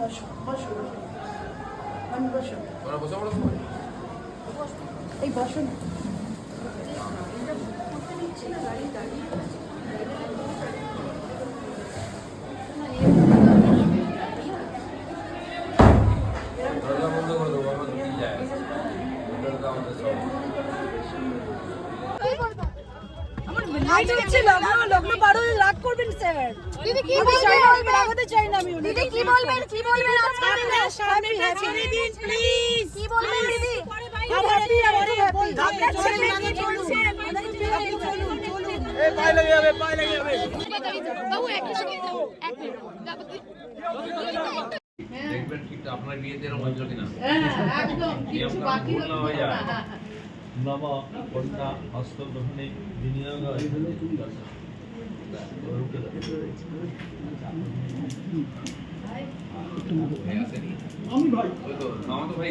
এই বসো বসো। আমি বসো। এই বসো না। আমার নাইট হচ্ছে লগ্ন লগ্ন পার রাগ করবেন স্যার। দিদি কি না বলবেন? রাগাতে চাই না আমি দিদি কি বলবেন? কি বলবেন? আজকে দিন প্লিজ কি বলবেন দিদি? আর হ্যাপি আর হ্যাপি আপনার ছেলে কি বলছে বাবু এক মিনিট। এক মিনিট দেখবেন ঠিক আপনার বিয়েতে এরকম হয়েছিল কিনা? একদম কিছু বাকি হয়ে যায়। নম কন্যা হস্তগ্রহণে বিনিয়োগ ভাই। আসেনি ওই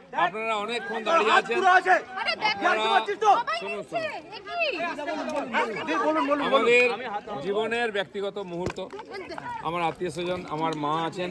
আপনারা অনেকক্ষণ দাঁড়িয়ে আছেন। আমাদের জীবনের ব্যক্তিগত মুহূর্ত। আমার আত্মীয় স্বজন আমার মা আছেন।